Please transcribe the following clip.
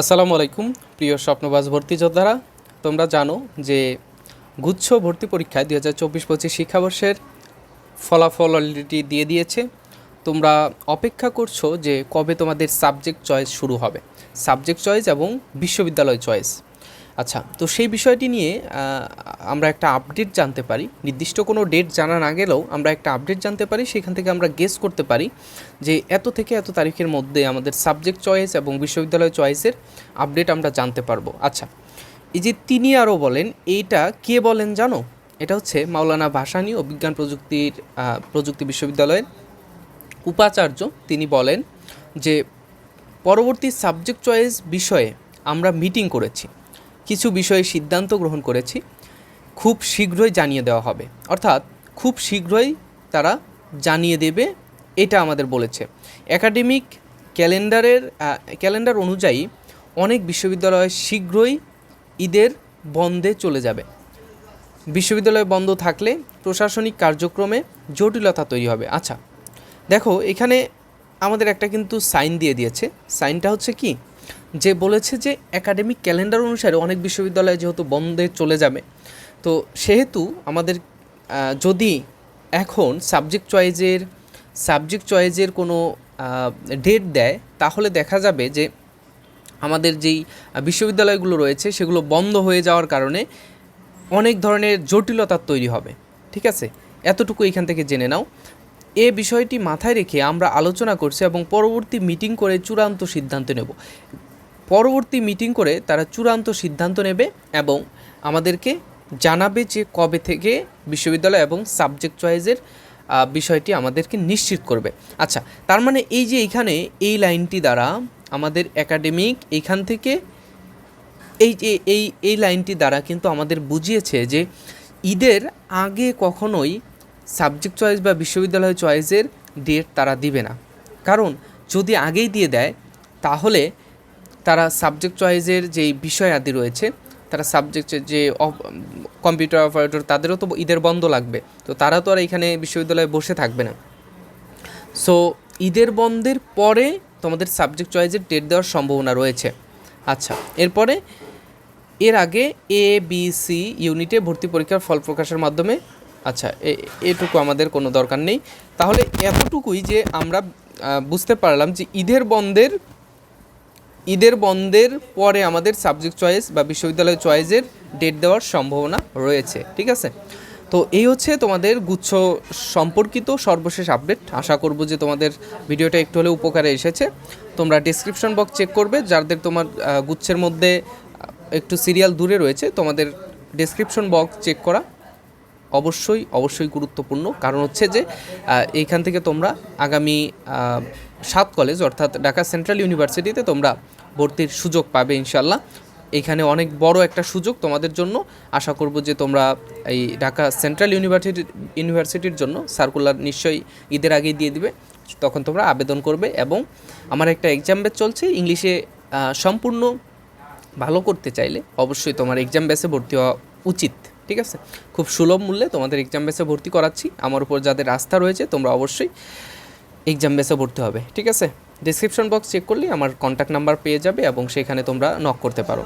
আসসালামু আলাইকুম, প্রিয় স্বপ্নবাস ভর্তি যোদ্ধারা। তোমরা জানো যে গুচ্ছ ভর্তি পরীক্ষায় দু হাজার চব্বিশ পঁচিশ শিক্ষাবর্ষের ফলাফল অলরেডি দিয়ে দিয়েছে। তোমরা অপেক্ষা করছ যে কবে তোমাদের সাবজেক্ট চয়েস শুরু হবে। সাবজেক্ট চয়েস এবং বিশ্ববিদ্যালয় চয়েস। আচ্ছা তো সেই বিষয়টি নিয়ে আমরা একটা আপডেট জানতে পারি। নির্দিষ্ট কোনো ডেট জানা না গেলেও আমরা একটা আপডেট জানতে পারি। সেখান থেকে আমরা গেস করতে পারি যে এত থেকে এত তারিখের মধ্যে আমাদের সাবজেক্ট চয়েস এবং বিশ্ববিদ্যালয় চয়েসের আপডেট আমরা জানতে পারব। আচ্ছা এই যে তিনি আরও বলেন, এইটা কে বলেন জানো? এটা হচ্ছে মাওলানা ভাসানী ও বিজ্ঞান প্রযুক্তির প্রযুক্তি বিশ্ববিদ্যালয়ের উপাচার্য। তিনি বলেন যে, পরবর্তী সাবজেক্ট চয়েস বিষয়ে আমরা মিটিং করেছি। কিছু বিষয়ে সিদ্ধান্ত গ্রহণ করেছি, খুব শীঘ্রই জানিয়ে দেওয়া হবে। অর্থাৎ খুব শীঘ্রই তারা জানিয়ে দেবে, এটা আমাদের বলেছে। একাডেমিক ক্যালেন্ডারের ক্যালেন্ডার অনুযায়ী অনেক বিশ্ববিদ্যালয় শীঘ্রই ঈদের বন্ধে চলে যাবে। বিশ্ববিদ্যালয় বন্ধ থাকলে প্রশাসনিক কার্যক্রমে জটিলতা তৈরি হবে। আচ্ছা দেখো, এখানে আমাদের একটা কিন্তু সাইন দিয়ে দিয়েছে। সাইনটা হচ্ছে কি? যে বলেছে যে একাডেমিক ক্যালেন্ডার অনুসারে অনেক বিশ্ববিদ্যালয় যেহেতু বন্ধে চলে যাবে। তো সেহেতু আমাদের যদি এখন সাবজেক্ট চয়েজের সাবজেক্ট চয়েজের কোনো ডেট দেয়, তাহলে দেখা যাবে যে আমাদের যেই বিশ্ববিদ্যালয়গুলো রয়েছে, সেগুলো বন্ধ হয়ে যাওয়ার কারণে অনেক ধরনের জটিলতা তৈরি হবে। ঠিক আছে? এতটুকু এখান থেকে জেনে নাও। এ বিষয়টি মাথায় রেখে আমরা আলোচনা করছি এবং পরবর্তী মিটিং করে চূড়ান্ত সিদ্ধান্ত নেব। পরবর্তী মিটিং করে তারা চূড়ান্ত সিদ্ধান্ত নেবে এবং আমাদেরকে জানাবে যে কবে থেকে বিশ্ববিদ্যালয় এবং সাবজেক্ট চয়েসের বিষয়টি আমাদেরকে নিশ্চিত করবে। আচ্ছা তার মানে এই যে এখানে এই লাইনটি দ্বারা আমাদের একাডেমিক এখান থেকে এই যে, এই এই লাইনটি দ্বারা কিন্তু আমাদের বুঝিয়েছে যে ঈদের আগে কখনোই সাবজেক্ট চয়েস বা বিশ্ববিদ্যালয় চয়েসের ডেট তারা দিবে না। কারণ যদি আগেই দিয়ে দেয়, তাহলে সাবজেক্ট চয়েসের যেই বিষয় আদি রয়েছে, তারা সাবজেক্টের যে কম্পিউটার অপারেটর তাদেরও তো ঈদের বন্ধ লাগবে। তো তারা তো আর এখানে বিশ্ববিদ্যালয়ে বসে থাকবে না। সো ঈদের বন্ধের পরে তোমাদের সাবজেক্ট চয়েসের ডেট দেওয়ার সম্ভাবনা রয়েছে। আচ্ছা এরপরে এর আগে এ বি সি ইউনিটে ভর্তি পরীক্ষার ফল প্রকাশের মাধ্যমে আচ্ছা এটুকু আমাদের কোনো দরকার নেই। তাহলে এতটুকুই যে আমরা বুঝতে পারলাম যে ঈদের বন্ধের ঈদের বন্ধের পরে আমাদের সাবজেক্ট চয়েস বা বিশ্ববিদ্যালয় চয়েসের ডেট দেওয়ার সম্ভাবনা রয়েছে, ঠিক আছে? তো এই হচ্ছে তোমাদের গুচ্ছ সম্পর্কিত সর্বশেষ আপডেট আশা করব যে তোমাদের ভিডিওটা একটু হলেও উপকারে এসেছে। তোমরা ডিসক্রিপশন বক্স চেক করবে, যাদের তোমার গুচ্ছের মধ্যে একটু সিরিয়াল দূরে রয়েছে, তোমাদের ডেসক্রিপশন বক্স চেক করা অবশ্যই অবশ্যই গুরুত্বপূর্ণ। কারণ হচ্ছে যে এইখান থেকে তোমরা আগামী সাত কলেজ অর্থাৎ ঢাকা সেন্ট্রাল ইউনিভার্সিটিতে তোমরা ভর্তির সুযোগ পাবে ইনশাল্লাহ এখানে অনেক বড় একটা সুযোগ তোমাদের জন্য। আশা করব যে তোমরা এই ঢাকা সেন্ট্রাল ইউনিভার্সিটি ইউনিভার্সিটির জন্য সার্কুলার নিশ্চয়ই ঈদের আগেই দিয়ে দিবে। তখন তোমরা আবেদন করবে এবং আমার একটা এক্সাম ব্যাচ চলছে। ইংলিশে সম্পূর্ণ ভালো করতে চাইলে অবশ্যই তোমার এক্সাম বেসে ভর্তি হওয়া উচিত। ঠিক আছে? খুব সুলভ মূল্যে তোমাদের এক্সাম বেসে ভর্তি করাচ্ছি। আমার উপর যাদের আস্থা রয়েছে, তোমরা অবশ্যই এক্সাম বেসে ভর্তি হবে। ঠিক আছে? ডিসক্রিপশন বক্স চেক করলে আমার কন্ট্যাক্ট নাম্বার পেয়ে যাবে এবং সেখানে তোমরা নক করতে পারো।